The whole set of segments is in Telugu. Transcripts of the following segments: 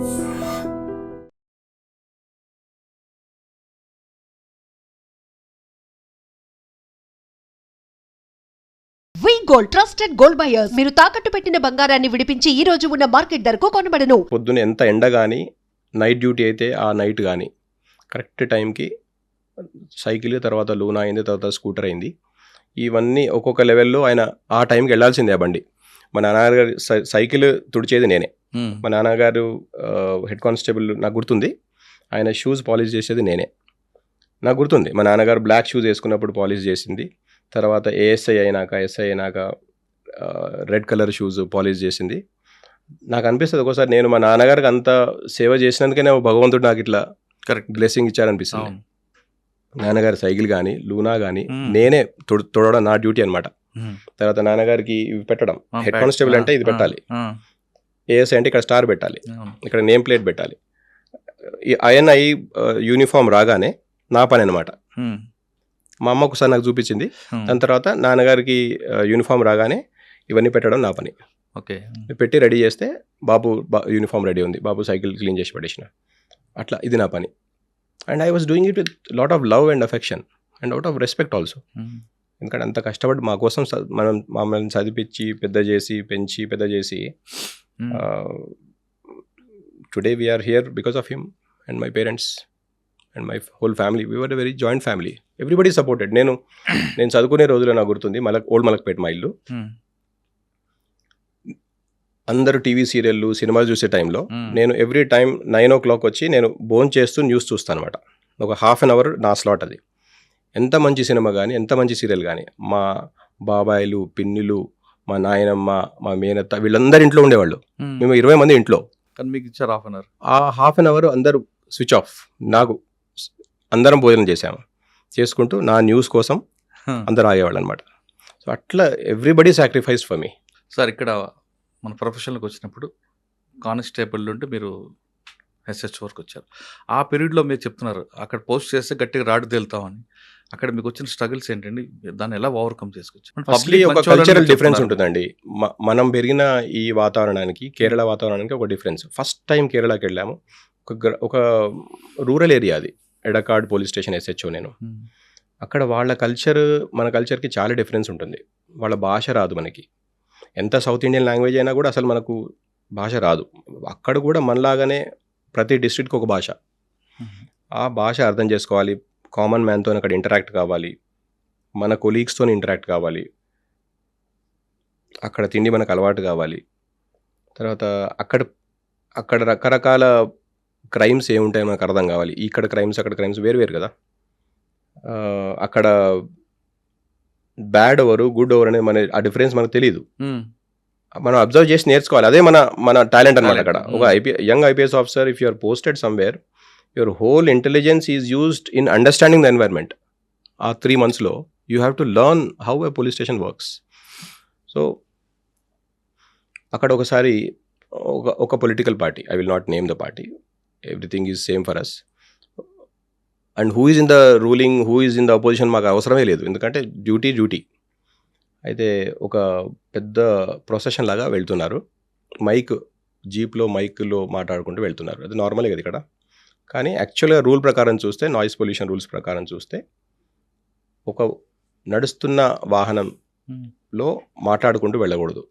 We gold trusted gold buyers మీరు తాకట్టు పెట్టిన బంగారాన్ని విడిపించి ఈ రోజు ఉన్న మార్కెట్ ధరకు కొనబడను. పొద్దున ఎంత ఎండ కానీ నైట్ డ్యూటీ అయితే ఆ నైట్ కానీ కరెక్ట్ టైంకి సైకిల్ తర్వాత లూనా అయింది తర్వాత స్కూటర్ అయింది. ఇవన్నీ ఒక్కొక్క లెవెల్లో ఆయన ఆ టైంకి వెళ్ళాల్సిందే ఆ బండి. మా నాన్నగారు సై- సైకిల్ తుడిచేది నేనే. మా నాన్నగారు హెడ్ కానిస్టేబుల్ నాకు గుర్తుంది. ఆయన షూస్ పాలిష్ చేసేది నేనే. నాకు గుర్తుంది. మా నాన్నగారు బ్లాక్ షూస్ వేసుకున్నప్పుడు పాలిష్ చేసింది. తర్వాత ఏఎస్ఐ అయినాక ఎస్ఐ అయినాక రెడ్ కలర్ షూస్ పాలిష్ చేసింది. నాకు అనిపిస్తుంది ఒక్కోసారి నేను మా నాన్నగారికి అంత సేవ చేసినందుకనే భగవంతుడు నాకు ఇట్లా కరెక్ట్ బ్లెస్సింగ్ ఇచ్చారనిపిస్తుంది నాన్నగారి సైకిల్ కానీ లూనా కానీ మ్మ్. నేనే తొడ- తొడవడం నా డ్యూటీ అనమాట ఉమ్. తర్వాత నాన్నగారికి ఇవి పెట్టడం. హెడ్. కానిస్టేబుల్ అంటే ఇది పెట్టాలి. ఏఎస్ఐ అంటే ఇక్కడ స్టార్ పెట్టాలి. ఇక్కడ నేమ్ ప్లేట్ పెట్టాలి. ఈ ఐఎన్ఐ యూనిఫామ్ రాగానే నా పని అనమాట. మా అమ్మ ఒకసారి నాకు చూపించింది. దాని తర్వాత నాన్నగారికి యూనిఫామ్ రాగానే ఇవన్నీ పెట్టడం నా పని. ఓకే. పెట్టి రెడీ చేస్తే బాబు యూనిఫామ్ రెడీ ఉంది. బాబు సైకిల్ క్లీన్ చేసి పడేసిన అట్లా ఇది నా పని. And I was doing it with lot of love and affection and out of respect also. ఎందుకంటే అంత కష్టపడి మా కోసం మనం మమ్మల్ని చదివించి పెద్ద చేసి పెంచి పెద్ద చేసి today we are here because of him and my parents and my whole family we are very joint family everybody supported నేను నేను చదువుకునే రోజులో నాకు గుర్తుంది. మలక్ ఓల్డ్ మలక్పేట మా ఇల్లు. ఉమ్. అందరూ టీవీ సీరియల్లు సినిమాలు చూసే టైంలో ఉమ్. నేను every time nine o'clock వచ్చి నేను బోన్ చేస్తూ న్యూస్ చూస్తాను అనమాట ఒక హాఫ్ అన్ అవర్ నా స్లాట్ అది. ఎంత మంచి సినిమా కానీ ఎంత మంచి సీరియల్ కానీ మా బాబాయిలు పిన్నిలు మా నాయనమ్మ మా మేనత్త వీళ్ళందరూ ఇంట్లో ఉండేవాళ్ళు. మేము. ఇరవై మంది ఇంట్లో. కానీ మీకు ఇచ్చారు హాఫ్ అన్ అవర్. ఆ హాఫ్ అన్ అవర్ అందరూ స్విచ్ ఆఫ్. నాకు అందరం భోజనం చేసాము చేసుకుంటూ నా న్యూస్ కోసం అందరూ ఆగేవాళ్ళు అనమాట సో అట్లా everybody sacrifice for me. Sir ఇక్కడ మన ప్రొఫెషన్కి వచ్చినప్పుడు కానిస్టేబుల్ నుండి మీరు ఎస్హెచ్ వరకు వచ్చారు. ఆ పీరియడ్లో మీరు చెప్తున్నారు అక్కడ పోస్ట్ చేస్తే గట్టిగా రాడు తేలుతామని అక్కడ మీకు వచ్చిన స్ట్రగుల్స్ ఏంటండి? దాన్ని ఎలా ఓవర్కమ్ చేసుకోవచ్చు? Cultural difference. ఉంటుందండి. మనం పెరిగిన ఈ వాతావరణానికి కేరళ వాతావరణానికి ఒక డిఫరెన్స్ ఫస్ట్ టైం కేరళకి వెళ్ళాము. ఒక ఒక రూరల్ ఏరియా అది. ఎడకాడ్ పోలీస్ స్టేషన్ ఎస్హెచ్ఓ నేను. అక్కడ వాళ్ళ కల్చర్ మన కల్చర్కి చాలా డిఫరెన్స్ ఉంటుంది. వాళ్ళ భాష రాదు మనకి. ఎంత సౌత్ ఇండియన్ లాంగ్వేజ్ అయినా కూడా అసలు మనకు భాష రాదు. అక్కడ కూడా మనలాగానే ప్రతి డిస్ట్రిక్ట్కి ఒక భాష. ఆ భాష అర్థం చేసుకోవాలి. కామన్ మ్యాన్తో అక్కడ ఇంటరాక్ట్ కావాలి. మన కొలీగ్స్తో ఇంటరాక్ట్ కావాలి. అక్కడ తిండి మనకు అలవాటు కావాలి. తర్వాత అక్కడ అక్కడ రకరకాల క్రైమ్స్ ఏముంటాయో మనకు అర్థం కావాలి. ఇక్కడ క్రైమ్స్ అక్కడ క్రైమ్స్ వేరు వేరు కదా. అక్కడ బ్యాడ్ ఓవరు గుడ్ ఓవర్ అనేది మన ఆ డిఫరెన్స్ మనకు తెలియదు మనం అబ్జర్వ్ చేసి నేర్చుకోవాలి. అదే మన మన టాలెంట్ అనమాట. అక్కడ. Mm. ఒక IP young IPS officer if you are posted somewhere your whole intelligence is used in understanding the environment ఆ త్రీ మంత్స్లో you have to learn how a police station works so అక్కడ ఒకసారి ఒక ఒక political party I will not name the party everything is same for us and who is in the ruling who is in the opposition మాకు అవసరమే లేదు. ఎందుకంటే డ్యూటీ డ్యూటీ అయితే ఒక పెద్ద ప్రొసెషన్ లాగా వెళ్తున్నారు. మైక్ జీప్లో మైక్లో మాట్లాడుకుంటూ వెళ్తున్నారు. అది నార్మలే కదా ఇక్కడ. కానీ యాక్చువల్గా రూల్ ప్రకారం చూస్తే నాయిస్ పొల్యూషన్ రూల్స్ ప్రకారం చూస్తే ఒక నడుస్తున్న వాహనంలో ఉమ్. మాట్లాడుకుంటూ వెళ్ళకూడదు.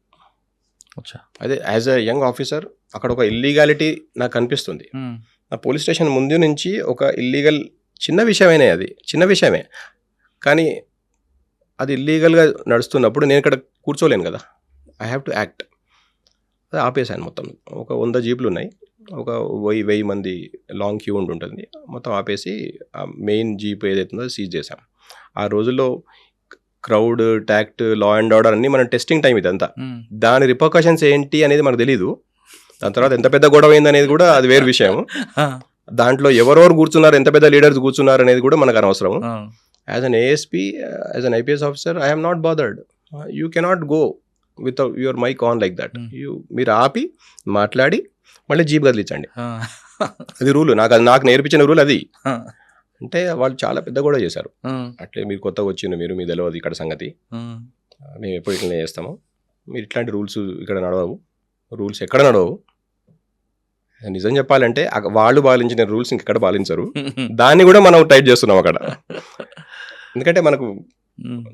అదే యాజ్ అ యంగ్ ఆఫీసర్ అక్కడ ఒక ఇల్లీగాలిటీ నాకు కనిపిస్తుంది ఉమ్. ఆ పోలీస్ స్టేషన్ ముందు నుంచి ఒక ఇల్లీగల్ చిన్న విషయమేనే అది. చిన్న విషయమే. కానీ అది ఇల్లీగల్గా నడుస్తున్నప్పుడు నేను ఇక్కడ కూర్చోలేను కదా. ఐ హ్యావ్ టు యాక్ట్ అది ఆపేసాను మొత్తం. ఒక వంద జీపులు ఉన్నాయి ఒక వెయ్యి వెయ్యి మంది లాంగ్ క్యూ ఉండి ఉంటుంది. మొత్తం ఆపేసి ఆ మెయిన్ జీప్ ఏదైతుందో సీజ్ చేసాం ఆ రోజుల్లో crowd tact law and order అన్నీ మన టెస్టింగ్ టైం ఇదంతా. ఉమ్. దాని రిపర్కషన్స్ ఏంటి అనేది మనకు తెలియదు దాని తర్వాత ఎంత పెద్ద గొడవ అయింది అనేది కూడా అది వేరు విషయం. దాంట్లో ఎవరెవరు కూర్చున్నారు ఎంత పెద్ద లీడర్స్ కూర్చున్నారు అనేది కూడా మనకు అనవసరం. As an ASP as an IPS officer I have not bothered you cannot go with your mic on like that. You మీరు ఆపి మాట్లాడి మళ్ళీ జీప్ కదిలించండి. అది రూల్. నాకు అది నాకు నేర్పించిన రూల్ అది. అంటే వాళ్ళు చాలా పెద్ద గొడవ చేశారు. అట్లే మీరు కొత్తగా వచ్చింది మీరు మీ తెలియదు ఇక్కడ సంగతి. మేము ఎప్పుడు ఇట్లనే చేస్తాము. మీరు ఇట్లాంటి రూల్స్ ఇక్కడ నడవవు. రూల్స్ ఎక్కడ నడవవు. నిజం చెప్పాలంటే వాళ్ళు పాలించిన రూల్స్ ఇంకెక్కడ పాలించరు. దాన్ని కూడా మనం టైట్ చేస్తున్నాం అక్కడ. ఎందుకంటే మనకు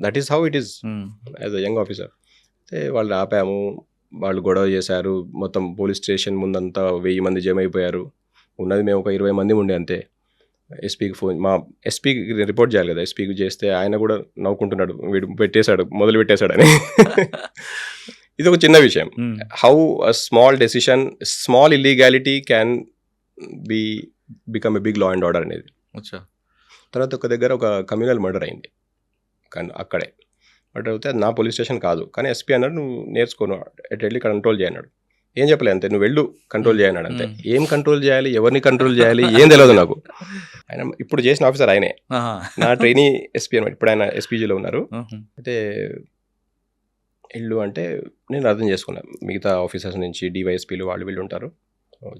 that is how it is as a young officer అయితే వాళ్ళని ఆపాము వాళ్ళు గొడవ చేశారు మొత్తం పోలీస్ స్టేషన్ ముందంతా వెయ్యి మంది జమ అయిపోయారు. ఉన్నది మేము ఒక ఇరవై మంది ఉండే అంతే. ఎస్పీకి ఫోన్ మా ఎస్పీకి రిపోర్ట్ చేయాలి కదా ఎస్పీకి చేస్తే ఆయన కూడా నవ్వుకుంటున్నాడు వీడు పెట్టేశాడు మొదలు పెట్టేశాడని. ఇది ఒక చిన్న విషయం. How a small decision small illegality can be become a big law and order అనేది. అచ్చా. తర్వాత ఒక దగ్గర ఒక కమ్యూనల్ మర్డర్ అయింది. కానీ అక్కడే. మర్డర్ అయితే నా పోలీస్ స్టేషన్ కాదు. కానీ ఎస్పీ అన్నాడు నువ్వు నేర్చుకోను ఎట్ వెళ్ళి కంట్రోల్ చేయన్నాడు ఏం చెప్పలే అంతే నువ్వు వెళ్ళు కంట్రోల్ చేయన్నాడు అంతే. ఏం కంట్రోల్ చేయాలి ఎవరిని కంట్రోల్ చేయాలి ఏం తెలియదు నాకు. ఆయన ఇప్పుడు చేసిన ఆఫీసర్ ఆయనే. నా ట్రైనీ ఎస్పీ అనమాట ఇప్పుడు ఆయన ఎస్పీజీలో ఉన్నారు. అయితే ఇల్లు అంటే నేను అర్థం చేసుకున్నాను మిగతా ఆఫీసర్స్ నుంచి డివైఎస్పీలు వాళ్ళు వీళ్ళు ఉంటారు.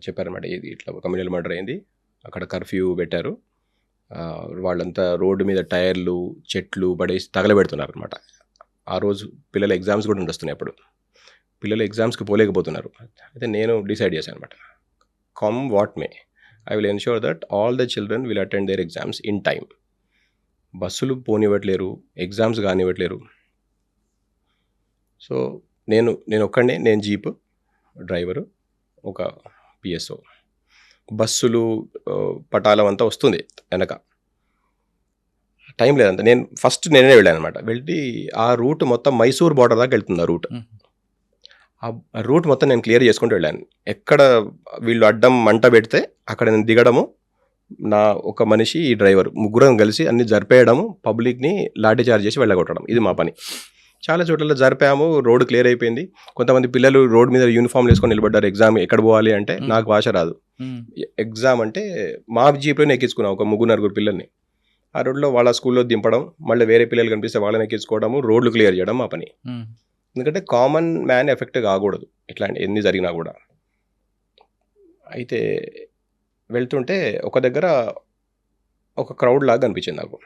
చెప్పారనమాట ఇది ఇట్లా కమ్యూనల్ మర్డర్ అయింది. అక్కడ కర్ఫ్యూ పెట్టారు. వాళ్ళంతా రోడ్డు మీద టైర్లు చెట్లు పడేసి తగలబెడుతున్నారు అనమాట ఆ రోజు పిల్లల ఎగ్జామ్స్ కూడా ఉండొస్తున్నాయి అప్పుడు. పిల్లలు ఎగ్జామ్స్కి పోలేకపోతున్నారు. అయితే నేను డిసైడ్ చేశాను అనమాట come what may I will ensure that all the children will attend their exams in time బస్సులు పోనివ్వట్లేరు ఎగ్జామ్స్ కానివ్వట్లేరు. సో నేను నేను ఒక్కడే నేను జీప్ డ్రైవరు ఒక పిఎస్ఓ బస్సులు పటాలం అంతా వస్తుంది వెనక. టైం లేదంత. నేను ఫస్ట్ నేనే వెళ్ళాను అనమాట వెళ్ళి ఆ రూట్ మొత్తం మైసూర్ బార్డర్ దాకా వెళ్తుంది ఆ రూట్. ఆ రూట్ మొత్తం నేను క్లియర్ చేసుకుంటూ వెళ్ళాను. ఎక్కడ వీళ్ళు అడ్డం మంట పెడితే అక్కడ నేను దిగడము నా ఒక మనిషి ఈ డ్రైవర్ ముగ్గురం కలిసి అన్ని జరిపేయడము పబ్లిక్ని లాఠీ చార్జ్ చేసి వెళ్ళగొట్టడం. ఇది మా పని. చాలా చోట్ల జరిపాము రోడ్ క్లియర్ అయిపోయింది. కొంతమంది పిల్లలు రోడ్ మీద యూనిఫామ్ వేసుకొని నిలబడ్డారు ఎగ్జామ్ ఎక్కడ పోవాలి అంటే. నాకు భాష రాదు. ఎగ్జామ్ అంటే మా జీప్లోనే ఎక్కించుకున్నాం ఒక ముగ్గురు నలుగురు పిల్లల్ని. ఆ రోడ్లో వాళ్ళ స్కూల్లో దింపడం మళ్ళీ వేరే పిల్లలు కనిపిస్తే వాళ్ళని ఎక్కించుకోవడము రోడ్లు క్లియర్ చేయడం మా పని. ఎందుకంటే కామన్ మ్యాన్ ఎఫెక్ట్ కాకూడదు ఇట్లాంటి ఎన్ని జరిగినా కూడా. అయితే వెళ్తుంటే ఒక దగ్గర ఒక క్రౌడ్ లాగా కనిపించింది నాకు.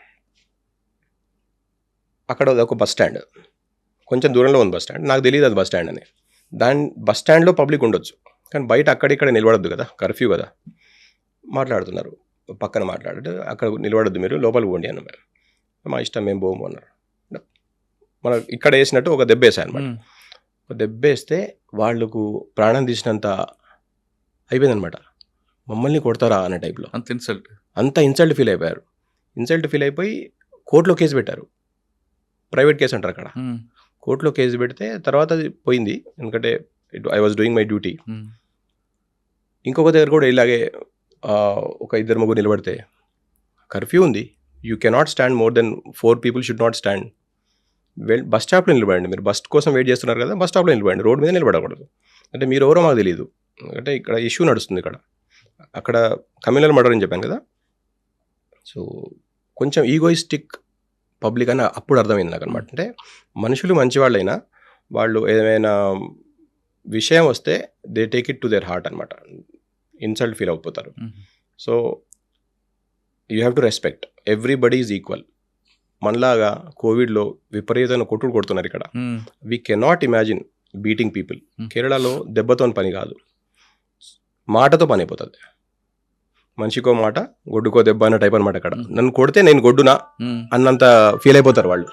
అక్కడ ఒక బస్ స్టాండ్. కొంచెం దూరంలో ఉంది బస్ స్టాండ్. నాకు తెలియదు అది బస్ స్టాండ్ అని. దాని బస్ స్టాండ్లో పబ్లిక్ ఉండొచ్చు. కానీ బయట అక్కడిక్కడ నిలబడద్దు కదా కర్ఫ్యూ కదా. మాట్లాడుతున్నారు. పక్కన మాట్లాడు అక్కడ నిలబడద్దు మీరు లోపలికి పోండి అన్న మా ఇష్టం మేము పోము అన్నారు. మన ఇక్కడ వేసినట్టు ఒక దెబ్బ వేసాను అనమాట. ఒక దెబ్బేస్తే వాళ్ళకు ప్రాణం తీసినంత అయిపోయిందనమాట మమ్మల్ని కొడతారా అనే టైప్లో. అంత ఇన్సల్ట్ అంత ఇన్సల్ట్ ఫీల్ అయిపోయారు. ఇన్సల్ట్ ఫీల్ అయిపోయి కోర్టులో కేసు పెట్టారు. ప్రైవేట్ కేసు అంటారు అక్కడ. కోర్టులో కేసు పెడితే తర్వాత అది పోయింది. ఎందుకంటే I was doing my duty. ఇంకొక దగ్గర కూడా ఇలాగే ఒక ఇద్దరు ముగ్గురు నిలబడితే కర్ఫ్యూ ఉంది. You cannot stand more than four people should not stand well bus స్టాప్లో నిలబడండి మీరు. బస్ కోసం వెయిట్ చేస్తున్నారు కదా బస్ స్టాప్లో నిలబడండి. రోడ్ మీద నిలబడకూడదు. అంటే మీరు ఎవరో మాకు తెలియదు అంటే ఇక్కడ ఇష్యూ నడుస్తుంది ఇక్కడ. అక్కడ కమ్యూనల్ మర్డర్ అని చెప్పాను కదా. సో కొంచెం ఈగోయిస్టిక్ పబ్లిక్ అని అప్పుడు అర్థమైంది నాకు అనమాట అంటే మనుషులు మంచివాళ్ళైనా వాళ్ళు ఏదైనా విషయం వస్తే they take it to their heart అనమాట ఇన్సల్ట్ ఫీల్ అయిపోతారు. So you have to respect everybody is equal మనలాగా కోవిడ్లో విపరీతమైన కొట్టుడు కొడుతున్నారు ఇక్కడ. We cannot imagine beating people. కేరళలో దెబ్బతో పని కాదు. మాటతో పని అయిపోతుంది. మనిషికో మాట గొడ్డుకో దెబ్బ అన్న టైప్ అనమాట అక్కడ. నన్ను కొడితే నేను గొడ్డునా. అన్నంత ఫీల్ అయిపోతారు వాళ్ళు.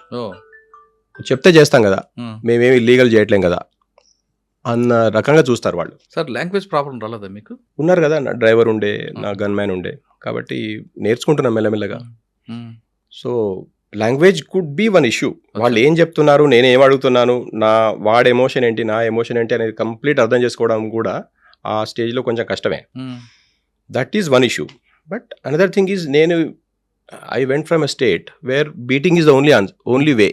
చెప్తే చేస్తాం కదా. మేమేమి ఇల్లీగల్ చేయట్లేం కదా. అన్న రకంగా చూస్తారు వాళ్ళు. సార్ లాంగ్వేజ్ ప్రాబ్లం రాలేదా మీకు? ఉన్నారు కదా నా డ్రైవర్ ఉండే నా గన్ మ్యాన్ ఉండే. కాబట్టి నేర్చుకుంటున్నాం మెల్లమెల్లగా. So language could be one issue వాళ్ళు ఏం చెప్తున్నారు నేను ఏం అడుగుతున్నాను నా వాడి ఎమోషన్ ఏంటి నా ఎమోషన్ ఏంటి అనేది కంప్లీట్ అర్థం చేసుకోవడం కూడా ఆ స్టేజ్లో కొంచెం కష్టమే. That is one issue but another thing is నేను I went from a state where beating is the only only way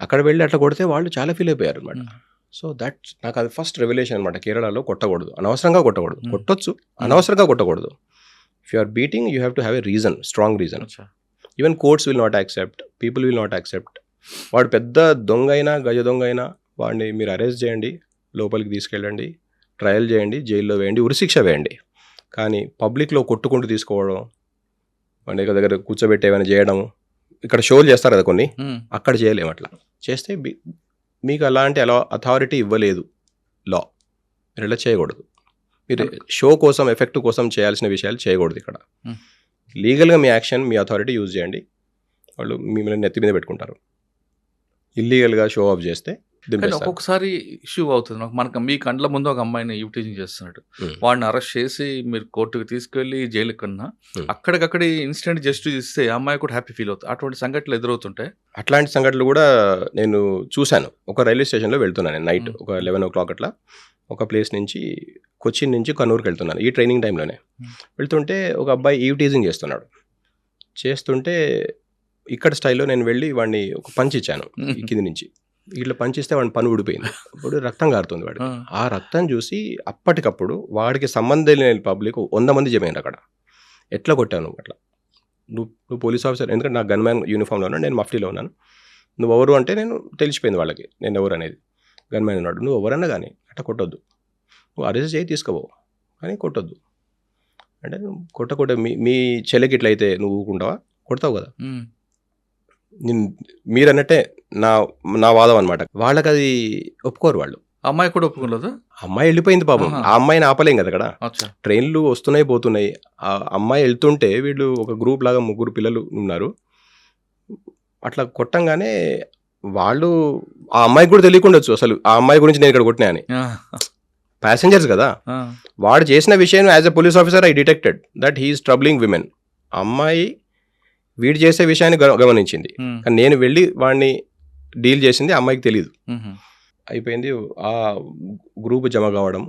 అక్కడ వెళ్ళి అట్లా కొడితే వాళ్ళు చాలా ఫీల్ అయిపోయారు అనమాట Hmm. సో దట్ నాకు అది ఫస్ట్ రెవల్యూషన్ అనమాట కేరళలో కొట్టకూడదు. అనవసరంగా కొట్టకూడదు. Hmm. కొట్టొచ్చు. అనవసరంగా కొట్టకూడదు. If you are beating you have to have a reason strong reason even courts will not accept people will not accept వాడు పెద్ద దొంగ అయినా గజ దొంగ అయినా వాడిని మీరు అరెస్ట్ చేయండి లోపలికి తీసుకెళ్ళండి ట్రయల్ చేయండి జైల్లో వేయండి ఉరిశిక్ష వేయండి. కానీ పబ్లిక్లో కొట్టుకుంటూ తీసుకోవడం వాడి దగ్గర దగ్గర కూర్చోబెట్టి ఏమైనా చేయడము ఇక్కడ షోలు చేస్తారు కదా కొన్ని. అక్కడ చేయలేము అట్లా. చేస్తే మీకు అలాంటి అలా అథారిటీ ఇవ్వలేదు. లా. మీరు ఇలా చేయకూడదు. మీరు షో కోసం ఎఫెక్ట్ కోసం చేయాల్సిన విషయాలు చేయకూడదు ఇక్కడ. లీగల్గా మీ యాక్షన్ మీ అథారిటీ యూజ్ చేయండి. వాళ్ళు మిమ్మల్ని నెత్తి మీద పెట్టుకుంటారు. ఇల్లీగల్గా షో ఆఫ్ చేస్తే కానీ ఒక్కొక్కసారి ఇష్యూ అవుతుంది. నాకు మనకు మీ కండ్ల ముందు ఒక అమ్మాయిని యూటీజింగ్ చేస్తున్నాడు. వాడిని అరెస్ట్ చేసి మీరు కోర్టుకు తీసుకెళ్ళి జైలు కన్నా. అక్కడికక్కడ ఇన్స్టెంట్ జస్టిస్ ఇస్తే అమ్మాయి కూడా హ్యాపీ ఫీల్ అవుతుంది. అటువంటి సంఘటనలు ఎదురవుతుంటాయి అట్లాంటి సంఘటనలు కూడా నేను చూశాను. ఒక రైల్వే స్టేషన్లో వెళ్తున్నాను నైట్. ఒక లెవెన్ ఓ క్లాక్ అట్లా. ఒక ప్లేస్ నుంచి కొచ్చిన్ నుంచి కన్నూరుకి వెళ్తున్నాను ఈ ట్రైనింగ్ టైంలోనే. వెళ్తుంటే ఒక అబ్బాయి ఈవ్ టీజింగ్ చేస్తున్నాడు. చేస్తుంటే ఇక్కడ స్టైల్లో నేను వెళ్ళి వాడిని ఒక పంచ్ ఇచ్చాను ఈ కింది నుంచి. ఇట్లా పంచిస్తే వాడిని పని ఊడిపోయింది. ఇప్పుడు రక్తం కారుతుంది వాడు ఆ, రక్తం చూసి అప్పటికప్పుడు వాడికి సంబంధం లేని పబ్లిక్ వంద మంది జమైనారు అక్కడ. ఎట్లా కొట్టావు నువ్వు అట్లా? నువ్వు నువ్వు పోలీస్ ఆఫీసర్ ఎందుకంటే నా గన్ మ్యాన్ యూనిఫామ్లో ఉన్నాను నేను మఫ్టీలో ఉన్నాను. నువ్వు ఎవరు అంటే నేను తెలిసిపోయింది వాళ్ళకి నేను ఎవరు అనేది. గన్ మ్యాన్ ఉన్నాడు నువ్వు ఎవరన్నా కానీ అట్లా కొట్టొద్దు. నువ్వు అరెస్ట్ చేయి తీసుకోవో కానీ కొట్టొద్దు. అంటే నువ్వు కొట్టకొట్ట మీ మీ చెల్లెకి ఇట్లా అయితే నువ్వు ఊరుకుంటావా? కొడతావు కదా. నేను మీరన్నట్టే నా నా వాదం అనమాట వాళ్ళకి అది ఒప్పుకోరు వాళ్ళు. అమ్మాయి కూడా ఒప్పుకోలేదు? అమ్మాయి వెళ్ళిపోయింది పాపం. ఆ అమ్మాయిని ఆపలేం కదా అక్కడ. ట్రైన్లు వస్తున్నాయి పోతున్నాయి. ఆ అమ్మాయి వెళ్తుంటే వీళ్ళు ఒక గ్రూప్ లాగా ముగ్గురు పిల్లలు ఉన్నారు. అట్లా కొట్టంగానే వాళ్ళు ఆ అమ్మాయికి కూడా తెలియకుండొచ్చు అసలు. ఆ అమ్మాయి గురించి నేను ఇక్కడ కొట్టినా అని. ప్యాసింజర్స్ కదా. వాడు చేసిన విషయం as a police officer I detected that he is troubling women. అమ్మాయి వీడు చేసే విషయాన్ని గమనించింది. కానీ నేను వెళ్ళి వాడిని డీల్ చేసింది అమ్మాయికి తెలియదు అయిపోయింది. ఆ గ్రూప్ జమ కావడం.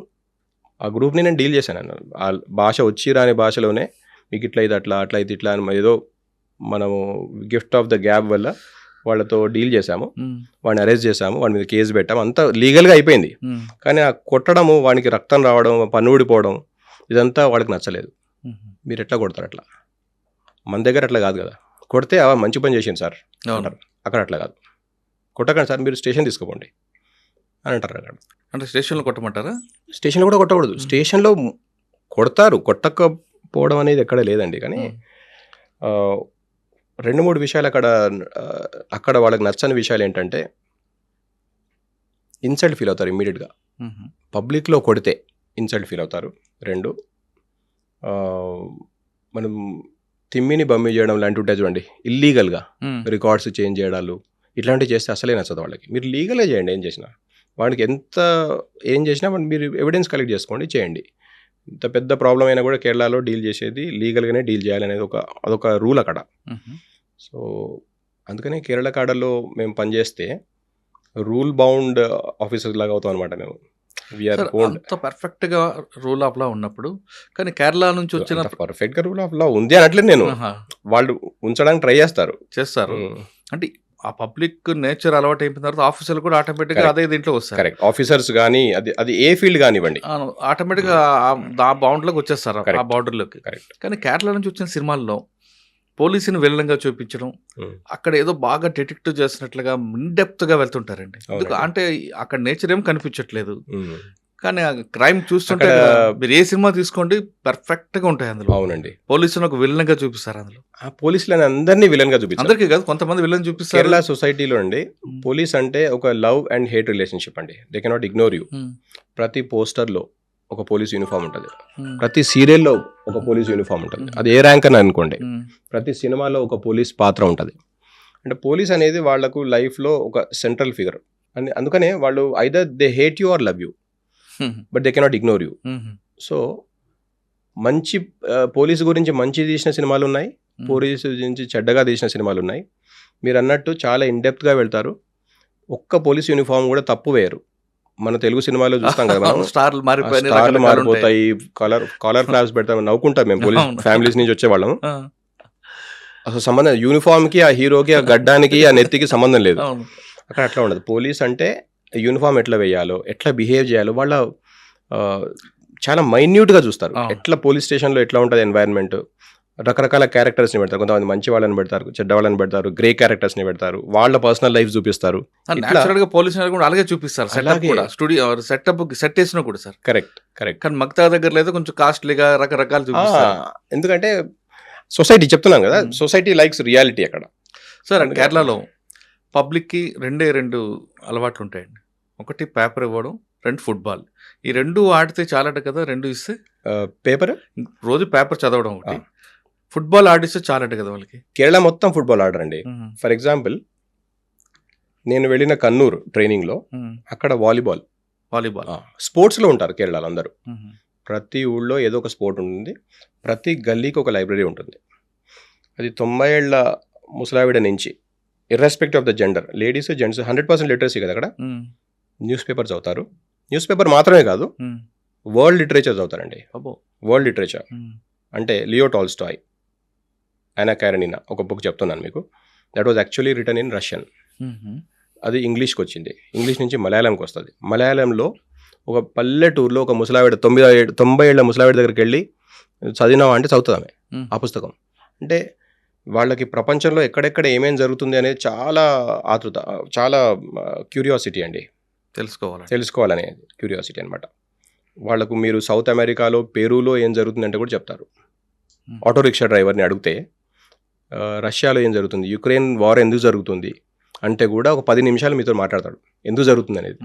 ఆ గ్రూప్ని నేను డీల్ చేశాను అన్న. ఆ భాష వచ్చి రాని భాషలోనే మీకు ఇట్లా ఇది అట్లా అట్లా ఇది ఇట్లా అని ఏదో మనము గిఫ్ట్ ఆఫ్ ద గ్యాప్ వల్ల వాళ్ళతో డీల్ చేశాము. వాడిని అరెస్ట్ చేశాము. వాడి మీద కేసు పెట్టాము. అంతా లీగల్గా అయిపోయింది. కానీ ఆ కొట్టడము వానికి రక్తం రావడం పన్ను ఊడిపోవడం ఇదంతా వాళ్ళకి నచ్చలేదు. మీరు ఎట్లా కొడతారు అట్లా? మన దగ్గర అట్లా కాదు కదా. కొడితే "ఆ, మంచి పని చేసింది సార్ అక్కడ అట్లా కాదు. కొట్టకండి సార్ మీరు స్టేషన్ తీసుకోపోండి అని అంటారు అక్కడ. అంటే స్టేషన్లో కొట్టమంటారా? స్టేషన్లో కూడా కొట్టకూడదు. స్టేషన్లో కొడతారు. కొట్టకపోవడం అనేది ఎక్కడ లేదండి. కానీ రెండు మూడు విషయాలు అక్కడ అక్కడ వాళ్ళకి నచ్చని విషయాలు ఏంటంటే ఇన్సల్ట్ ఫీల్ అవుతారు ఇమ్మీడియట్గా. పబ్లిక్లో కొడితే ఇన్సల్ట్ ఫీల్ అవుతారు. రెండు మనం తిమ్మిని బమ్మి చేయడం లాంటివి ఉంటాయి చూడండి. ఇల్లీగల్గా రికార్డ్స్ చేంజ్ చేయడాలు ఇట్లాంటివి చేస్తే అసలే నచ్చదు వాళ్ళకి. మీరు లీగల్గా చేయండి ఏం చేసినా. వాడికి ఎంత ఏం చేసినా మీరు ఎవిడెన్స్ కలెక్ట్ చేసుకోండి చేయండి. ఇంత పెద్ద ప్రాబ్లం అయినా కూడా కేరళలో డీల్ చేసేది లీగల్గానే డీల్ చేయాలనేది ఒక అదొక రూల్ అక్కడ. సో అందుకనే కేరళ కాడల్లో మేము పనిచేస్తే రూల్ బౌండ్ ఆఫీసర్స్ లాగా అవుతాం అనమాట మేము. వీఆర్ సార్, ఓన్డ్ అంత పర్ఫెక్ట్గా రూల్ ఆఫ్ లా ఉన్నప్పుడు కానీ కేరళ నుంచి వచ్చిన పర్ఫెక్ట్గా రూల్ ఆఫ్ లా ఉంది అనట్లేదు నేను. వాళ్ళు ఉంచడానికి ట్రై చేస్తారు. చేస్తారు. అంటే ఆ పబ్లిక్ నేచర్ అలవాటు అయిపోయిన తర్వాత ఆఫీసర్లు కూడా ఆటోమేటిక్గా Correct. అదే దీంట్లో వస్తారు కరెక్ట్ ఆఫీసర్స్ కానీ అది అది ఏ ఫీల్డ్ కానివ్వండి ఆటోమేటిక్గా ఆ బౌండ్లోకి వచ్చేస్తారు ఆ Correct. బార్డర్లోకి కరెక్ట్ కానీ కేరళ నుంచి వచ్చిన సినిమాల్లో పోలీసుని విలనంగా చూపించడం Hmm. అక్కడ ఏదో బాగా డిటెక్టివ్ చేసినట్లుగా డెప్త్గా వెళ్తుంటారండి. అంటే అక్కడ నేచర్ ఏం కనిపించట్లేదు Hmm. కానీ క్రైమ్ చూస్తుంటే మీరు ఏ సినిమా తీసుకోండి పర్ఫెక్ట్గా ఉంటాయి అందులో. అవునండి. పోలీసుని ఒక విలన్గా చూపిస్తారు అందులో. ఆ పోలీసులను అందరినీ విలన్గా చూపించారు అందరికీ కాదు కొంతమంది విలన్ చూపిస్తారు. కేరళ సొసైటీలో అండి పోలీస్ అంటే ఒక లవ్ అండ్ హేట్ రిలేషన్షిప్ అండి. They cannot ignore you. ప్రతి పోస్టర్లో ఒక పోలీస్ యూనిఫామ్ ఉంటుంది. ప్రతి సీరియల్లో ఒక పోలీస్ యూనిఫామ్ ఉంటుంది. అది ఏ ర్యాంక్ అని అనుకోండి. ప్రతి సినిమాలో ఒక పోలీస్ పాత్ర ఉంటుంది. అంటే పోలీస్ అనేది వాళ్ళకు లైఫ్లో ఒక సెంట్రల్ ఫిగర్ అని అందుకనే వాళ్ళు either they hate you or love you. But they cannot ignore you. So మంచి పోలీసు గురించి మంచి తీసిన సినిమాలు ఉన్నాయి. Hmm. పోలీసు గురించి చెడ్డగా తీసిన సినిమాలు ఉన్నాయి. మీరు అన్నట్టు చాలా ఇన్డెప్త్గా వెళ్తారు. ఒక్క పోలీస్ యూనిఫామ్ కూడా తప్పు వేయరు. మన తెలుగు సినిమాలో చూస్తాం కదా మనం. స్టార్లు స్టార్లు మారిపోతాయి. కలర్ కాలర్ ఫ్లాప్స్ పెడతాం నవ్వుకుంటాం మేము పోలీస్. ఫ్యామిలీస్ నుంచి వచ్చేవాళ్ళం అసలు సంబంధం యూనిఫామ్కి ఆ హీరోకి ఆ గడ్డానికి ఆ నెత్తికి సంబంధం లేదు. అక్కడ అట్లా ఉండదు. పోలీస్ అంటే యూనిఫామ్ ఎట్లా వేయాలో ఎట్లా బిహేవ్ చేయాలో వాళ్ళ చాలా మైన్యూట్గా చూస్తారు. ఎట్లా పోలీస్ స్టేషన్లో ఎట్లా ఉంటుంది ఎన్వైరన్మెంట్ రకరకాల క్యారెక్టర్స్ని పెడతారు. కొంతమంది మంచి వాళ్ళని పెడతారు చెడ్డ వాళ్ళని పెడతారు గ్రే క్యారెక్టర్స్ని పెడతారు. వాళ్ళ పర్సనల్ లైఫ్ చూపిస్తారు. గా పోలీస్ కూడా అలాగే చూపిస్తారు. స్టూడియో సెటప్ సెట్ వేసినా కూడా సార్. కరెక్ట్ కరెక్ట్ కానీ మక్తా దగ్గర లేదు కొంచెం కాస్ట్లీగా రకరకాలు చూపిస్తారు. ఎందుకంటే సొసైటీ చెప్తున్నాం కదా. సొసైటీ లైక్స్ రియాలిటీ అక్కడ. సార్ కేరళలో పబ్లిక్కి రెండే రెండు అలవాట్లు ఉంటాయండి. ఒకటి పేపర్ ఇవ్వడం రెండు ఫుట్బాల్. ఈ రెండు ఆడితే చాలట కదా రెండు ఇస్తే? పేపర్? రోజు పేపర్ చదవడం ఒకటి. ఫుట్బాల్ ఆడిస్తే చాలట కదా వాళ్ళకి? కేరళ మొత్తం ఫుట్బాల్ ఆడర్ అండి ఫర్ ఎగ్జాంపుల్ నేను వెళ్ళిన కన్నూరు ట్రైనింగ్లో అక్కడ వాలీబాల్. వాలీబాల్. స్పోర్ట్స్లో ఉంటారు కేరళలో అందరూ. ప్రతి ఊళ్ళో ఏదో ఒక స్పోర్ట్ ఉంటుంది. ప్రతి గల్లీకి ఒక లైబ్రరీ ఉంటుంది. అది తొంభై ఏళ్ళ ముసలావిడ నుంచి irrespective of the gender ladies gents hundred percent literacy కదా అక్కడ? న్యూస్ పేపర్ చదువుతారు. న్యూస్ పేపర్ మాత్రమే కాదు వరల్డ్ లిటరేచర్ చదువుతారండి. World literature. అంటే లియో టాల్స్టాయ్ అయినా క్యారనినా ఒక బుక్ చెప్తున్నాను మీకు. That was actually written in Russian అది ఇంగ్లీష్కి వచ్చింది. ఇంగ్లీష్ నుంచి మలయాళంకి వస్తుంది. మలయాళంలో ఒక పల్లెటూరులో ఒక ముసలావిడ ఏడు తొంభై ఏళ్ళ ముసలావిడ దగ్గరికి వెళ్ళి చదివినావా అంటే చదువుతుంది ఆమె. ఆ పుస్తకం. అంటే వాళ్ళకి ప్రపంచంలో ఎక్కడెక్కడ ఏమేం జరుగుతుంది అనేది చాలా ఆతృత చాలా క్యూరియాసిటీ అండి. తెలుసుకోవాలి తెలుసుకోవాలనే క్యూరియాసిటీ అనమాట వాళ్ళకు మీరు సౌత్ అమెరికాలో పెరూలో ఏం జరుగుతుందంటే కూడా చెప్తారు. ఆటో రిక్షా డ్రైవర్ని అడిగితే రష్యాలో ఏం జరుగుతుంది? యుక్రెయిన్ వార్ ఎందుకు జరుగుతుంది? అంటే కూడా ఒక పది నిమిషాలు మీతో మాట్లాడతాడు. ఎందుకు జరుగుతుంది అనేది